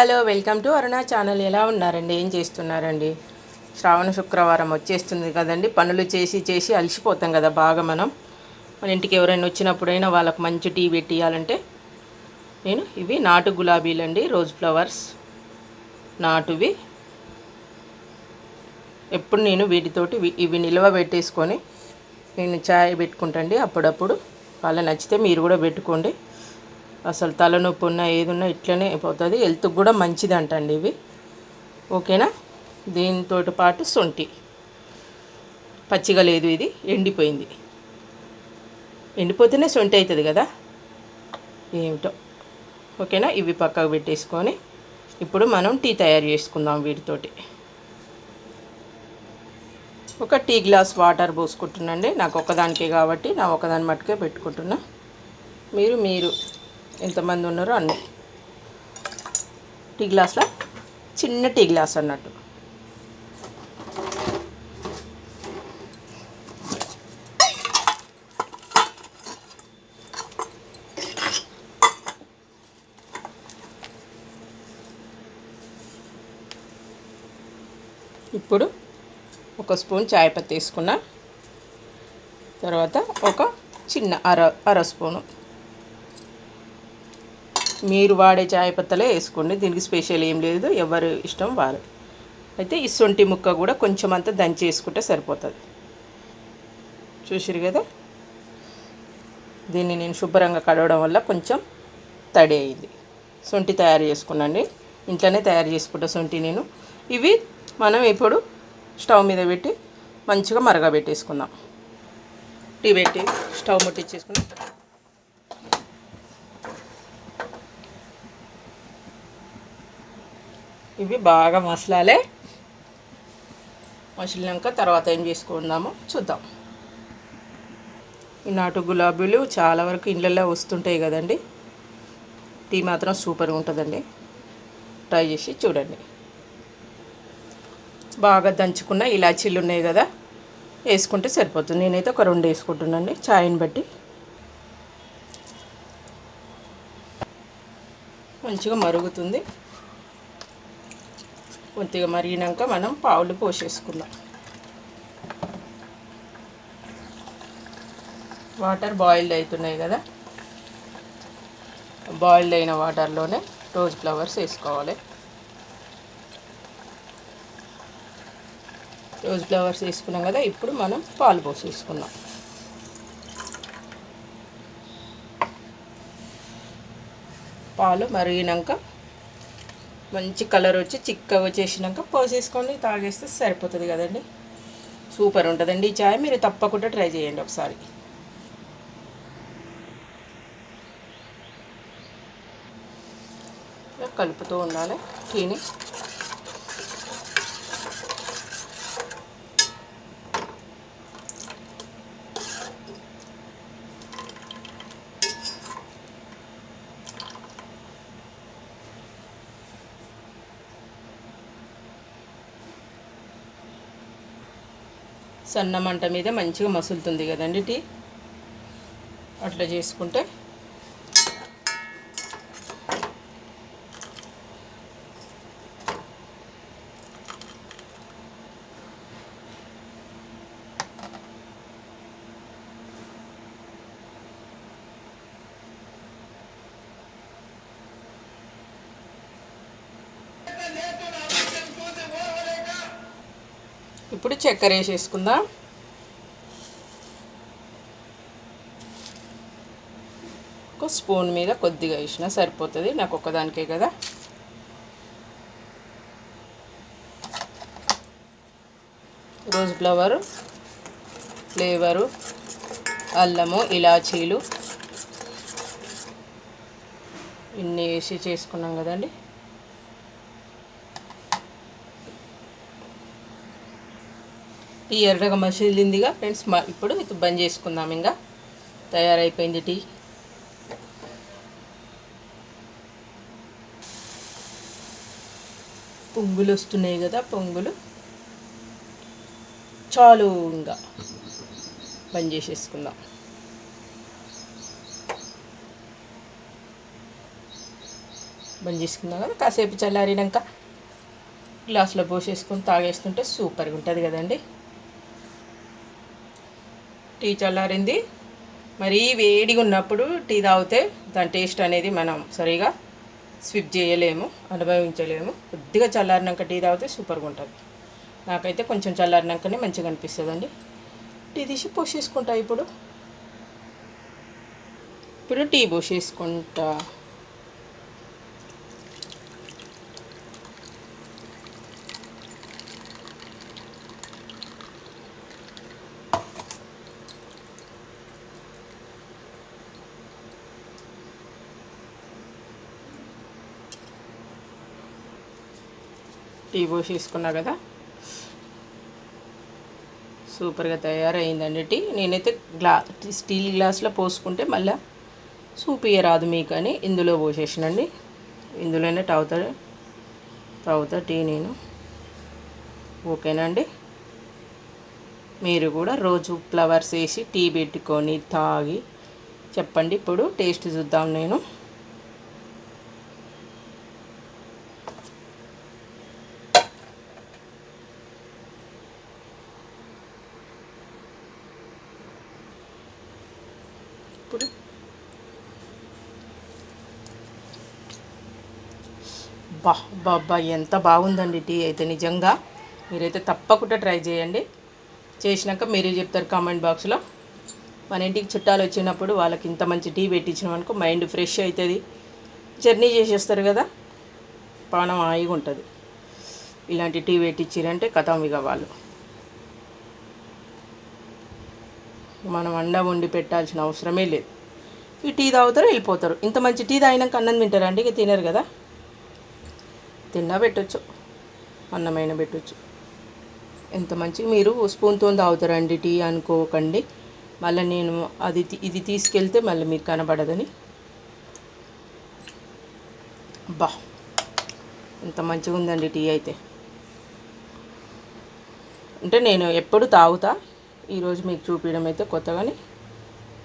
Hello welcome to Aruna channel. ఎలా ఉన్నారండి? ఏం చేస్తున్నారండి? శ్రావణ శుక్రవారం వచ్చేస్తుంది కదండి. పనులు చేసి చేసి అలసిపోతాం కదా బాగా మనం. మన ఇంటికి ఎవరైనా వచ్చినప్పుడైనా వాళ్ళకి మంచి టీ పెట్టియాలంటే నేను ఇవి నాటు గులాబీలండి రోజ్ ఫ్లవర్స్. నాటువి. ఎప్పుడు నేను వీటితోటి ఇవి- నిల్వ పెట్టేసుకొని నేను చాయ్ పెట్టుకుంటండి అప్పుడప్పుడు. వాళ్ళ నచ్చితే మీరు కూడా పెట్టుకోండి. అసలు తలనొప్పి ఉన్నా ఏదున్నా ఇట్లనే అయిపోతుంది. హెల్త్కి కూడా మంచిది అంటండి ఇవి. ఓకేనా? దీంతో పాటు సొంటి. పచ్చిగా లేదు ఇది ఎండిపోయింది. ఎండిపోతేనే సొంటి అవుతుంది కదా? ఏమిటో. ఓకేనా? ఇవి పక్కకు పెట్టేసుకొని ఇప్పుడు మనం టీ తయారు చేసుకుందాం వీటితోటి. ఒక టీ గ్లాస్ వాటర్ పోసుకుంటున్నాండి. నాకు ఒకదానికే కాబట్టి నా ఒకదాని మట్టుకే పెట్టుకుంటున్నా. మీరు మీరు. ఎంతమంది ఉన్నారో అన్ని. టీ గ్లాస్లో? చిన్న టీ గ్లాస్ అన్నట్టు. ఇప్పుడు ఒక స్పూన్ చాయ్ పత్తి వేసుకున్నా తర్వాత ఒక చిన్న అర అర స్పూను. మీరు వాడే చాయ్ పత్తలే వేసుకోండి. దీనికి స్పెషల్ ఏం లేదు. ఎవరు ఇష్టం వారు. అయితే ఈ సొంటి ముక్క కూడా కొంచెం అంతా దంచి వేసుకుంటే సరిపోతుంది. చూసిరు కదా? దీన్ని నేను శుభ్రంగా కడవడం వల్ల కొంచెం తడి అయింది. సొంటి తయారు చేసుకున్నాండి. ఇంట్లోనే తయారు చేసుకుంటా సొంటి నేను. ఇవి మనం ఇప్పుడు స్టవ్ మీద పెట్టి మంచిగా మరగబెట్టేసుకుందాం. టీ పెట్టి స్టవ్ ముట్టించేసుకుని ఇవి బాగా మసలాలే. మసిలినాక తర్వాత ఏం చేసుకుందాము చూద్దాం. ఈ నాటు గులాబీలు చాలా వరకు ఇళ్ళల్లో వస్తుంటాయి కదండి. టీ మాత్రం సూపర్గా ఉంటుందండి. ట్రై చేసి చూడండి. బాగా దంచుకున్న ఇలాచీలు ఉన్నాయి కదా వేసుకుంటే సరిపోతుంది. నేనైతే ఒక రెండు వేసుకుంటున్నాండి ఛాయ్ని బట్టి. మంచిగా మరుగుతుంది. కొద్దిగా మరిగినాక మనం పావులు పోసేసుకుందాం. వాటర్ బాయిల్డ్ అవుతున్నాయి కదా? బాయిల్డ్ అయిన వాటర్లోనే రోజ్ ఫ్లవర్స్ వేసుకోవాలి. రోజ్ ఫ్లవర్స్ వేసుకున్నాం కదా ఇప్పుడు మనం పాలు పోసేసుకుందాం. పాలు మరిగినాక మంచి కలర్ వచ్చి చిక్కగా వచ్చేసినాక పోసేసుకొని తాగేస్తే సరిపోతుంది కదండి. సూపర్ ఉంటుందండి ఈ చాయ్. మీరు తప్పకుండా ట్రై చేయండి ఒకసారి. కలుపుతూ ఉండాలి. టీని. సన్న మంట మీద మంచిగా మసులుతుంది కదండి టీ? అట్లా చేసుకుంటే ఇప్పుడు చక్కెర వేసేసుకుందాం. ఒక స్పూన్ మీద కొద్దిగా వేసినా సరిపోతుంది నాకు ఒక్కదానికే కదా. రోజ్ ఫ్లవరు ఫ్లేవరు అల్లము ఇలాచీలు. ఇన్ని వేసి చేసుకున్నాం కదండి. టీ ఎర్రగా మసిలిందిగా ఫ్రెండ్స్. మా ఇప్పుడు ఇది బంద్ చేసుకుందాం ఇంకా. తయారైపోయింది టీ. పొంగులు వస్తున్నాయి కదా పొంగులు. చాలు ఇంకా. బంద్ చేసేసుకుందాం. బంద్ చేసుకుందాం కదా. కాసేపు చల్లారినాక గ్లాస్లో పోసేసుకొని తాగేస్తుంటే సూపర్గా ఉంటుంది కదండి. టీ చల్లారింది. మరీ వేడిగా ఉన్నప్పుడు టీ తాగితే దాని టేస్ట్ అనేది మనం సరిగా స్విప్ చేయలేము అనుభవించలేము. కొద్దిగా చల్లారినాక టీ తాగితే సూపర్గా ఉంటుంది. నాకైతే కొంచెం చల్లారినాకనే మంచిగా అనిపిస్తుందండి. టీ తీసి పోసేసుకుంటా ఇప్పుడు. ఇప్పుడు టీ పోసేసుకుంటా. టీ పోసేసుకున్నా కదా. సూపర్గా తయారైందండి టీ. నేనైతే గ్లా స్టీల్ గ్లాస్లో పోసుకుంటే మళ్ళీ సూపియ రాదు మీకు అని ఇందులో పోసేసినండి. ఇందులోనే తాగుతా తాగుతా టీ నేను. ఓకేనా అండి? మీరు కూడా రోజు ఫ్లవర్స్ వేసి టీ పెట్టుకొని తాగి చెప్పండి. ఇప్పుడు టేస్ట్ చూద్దాం నేను ఇప్పుడు అబ్బా అబ్బా అబ్బా ఎంత బాగుందండి టీ అయితే నిజంగా. మీరైతే తప్పకుండా ట్రై చేయండి. చేసినాక మీరే చెప్తారు కామెంట్ బాక్స్లో. మన ఇంటికి చుట్టాలు వచ్చినప్పుడు వాళ్ళకి ఇంత మంచి టీ పెట్టించినాం అనుకో మైండ్ ఫ్రెష్ అవుతుంది జర్నీ చేసేస్తారు కదా పానం హాయిగా ఉంటుంది. ఇలాంటి టీ పెట్టించారంటే కథం ఇక వాళ్ళు. మనం అండ వండి పెట్టాల్సిన అవసరమే లేదు. ఈ టీ తాగుతారు వెళ్ళిపోతారు. ఇంత మంచి టీ తాగినాక అన్నం తింటారు అండి? ఇక తినరు కదా. తిన్నా పెట్టచ్చు. అన్నమైన పెట్టచ్చు. ఎంత మంచి మీరు స్పూన్తో తాగుతారండి టీ అనుకోకండి. మళ్ళీ నేను అది ఇది తీసుకెళ్తే మళ్ళీ మీకు కనబడదని. బా! ఎంత మంచిగా ఉందండి టీ అయితే. అంటే నేను ఎప్పుడు తాగుతా ఈరోజు మీకు చూపించడం అయితే కొత్తగాని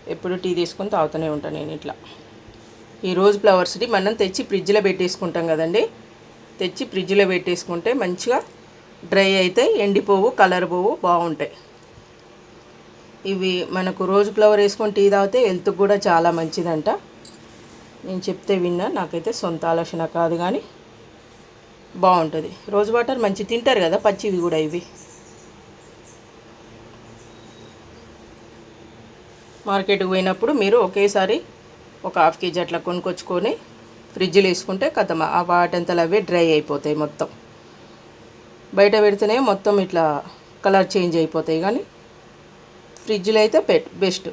ఎప్పుడు టీ తీసుకొని తాగుతూనే ఉంటాను నేను ఇట్లా. ఈరోజు ఫ్లవర్స్ టీ మనం తెచ్చి ఫ్రిడ్జ్లో పెట్టేసుకుంటాం కదండి. తెచ్చి ఫ్రిడ్జ్లో పెట్టేసుకుంటే మంచిగా డ్రై అయితే ఎండిపోవు కలర్ పోవు బాగుంటాయి. ఇవి మనకు రోజ్ ఫ్లవర్ వేసుకొని టీ తాగితే హెల్త్కి కూడా చాలా మంచిదంట. నేను చెప్తే విన్నా నాకైతే సొంత ఆలోచన కాదు కానీ బాగుంటుంది. రోజ్ వాటర్ మంచి తింటారు కదా పచ్చివి కూడా ఇవి. మార్కెట్కి పోయినప్పుడు మీరు ఒకేసారి ఒక హాఫ్ కేజీ అట్లా కొనుక్కొచ్చుకొని ఫ్రిడ్జ్లో వేసుకుంటే కథ ఆ వాటంతలు అవే డ్రై అయిపోతాయి మొత్తం. బయట పెడితేనే మొత్తం ఇట్లా కలర్ చేంజ్ అయిపోతాయి కానీ ఫ్రిడ్జ్లో అయితే పెట్ బెస్ట్.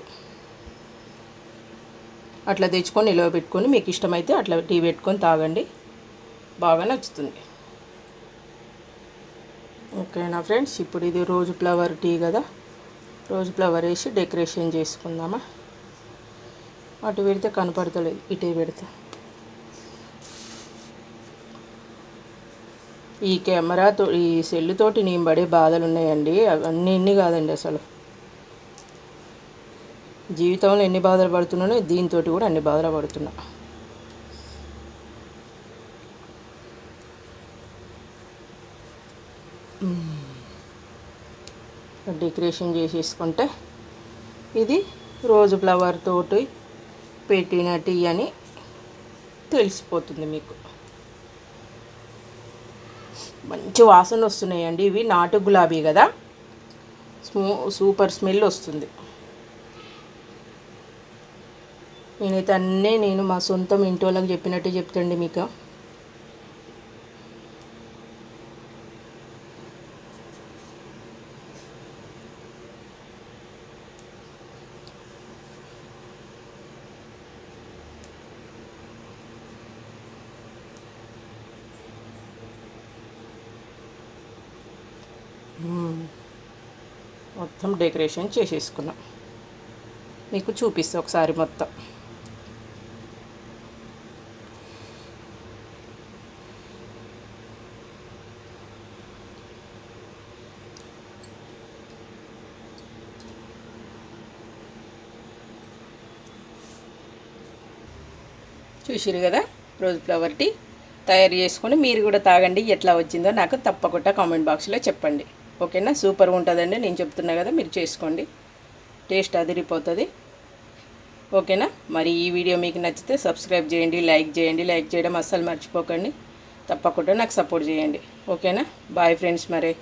అట్లా తెచ్చుకొని నిలవ పెట్టుకొని మీకు ఇష్టమైతే అట్లా టీ పెట్టుకొని తాగండి. బాగా నచ్చుతుంది. ఓకేనా ఫ్రెండ్స్? ఇప్పుడు ఇది రోజు ఫ్లవర్ టీ కదా? రోజు ఫ్లవర్ వేసి డెకరేషన్ చేసుకుందామా? అటు పెడితే కనపడతలేదు ఇటే పెడితే. ఈ కెమెరాతో ఈ సెల్లుతోటి నేను పడే బాధలు ఉన్నాయండి అవన్నీ ఎన్ని కాదండి అసలు. జీవితంలో ఎన్ని బాధలు పడుతున్నానో దీంతో కూడా అన్ని బాధలు పడుతున్నా. డెకరేషన్ చేసేసుకుంటే ఇది రోజు ఫ్లవర్ తోటి పెట్టిన టీ అని తెలిసిపోతుంది మీకు. మంచి వాసన వస్తున్నాయండి. ఇవి నాటు గులాబీ కదా. స్మూ సూపర్ స్మెల్ వస్తుంది. నేనైతే అన్నీ నేను మా సొంతం ఇంటి వాళ్ళకి చెప్పినట్టు చెప్తండి మీకు. మొత్తం డెకరేషన్ చేసేసుకున్నాం. మీకు చూపిస్తా ఒకసారి మొత్తం. చూసిరు కదా? Rose flower tea. తయారు చేసుకొని మీరు కూడా తాగండి. ఎట్లా వచ్చిందో నాకు తప్పకుండా కామెంట్ బాక్స్లో చెప్పండి. ఓకేనా? సూపర్ ఉంటుందండి. నేను చెప్తున్నా కదా మీరు చేసుకోండి. టేస్ట్ అదిరిపోతుంది. ఓకేనా? మరి ఈ వీడియో మీకు నచ్చితే సబ్స్క్రైబ్ చేయండి లైక్ చేయండి. లైక్ చేయడం అస్సలు మర్చిపోకండి. తప్పకుండా నాకు సపోర్ట్ చేయండి. ఓకేనా? బాయ్ ఫ్రెండ్స్ మరి.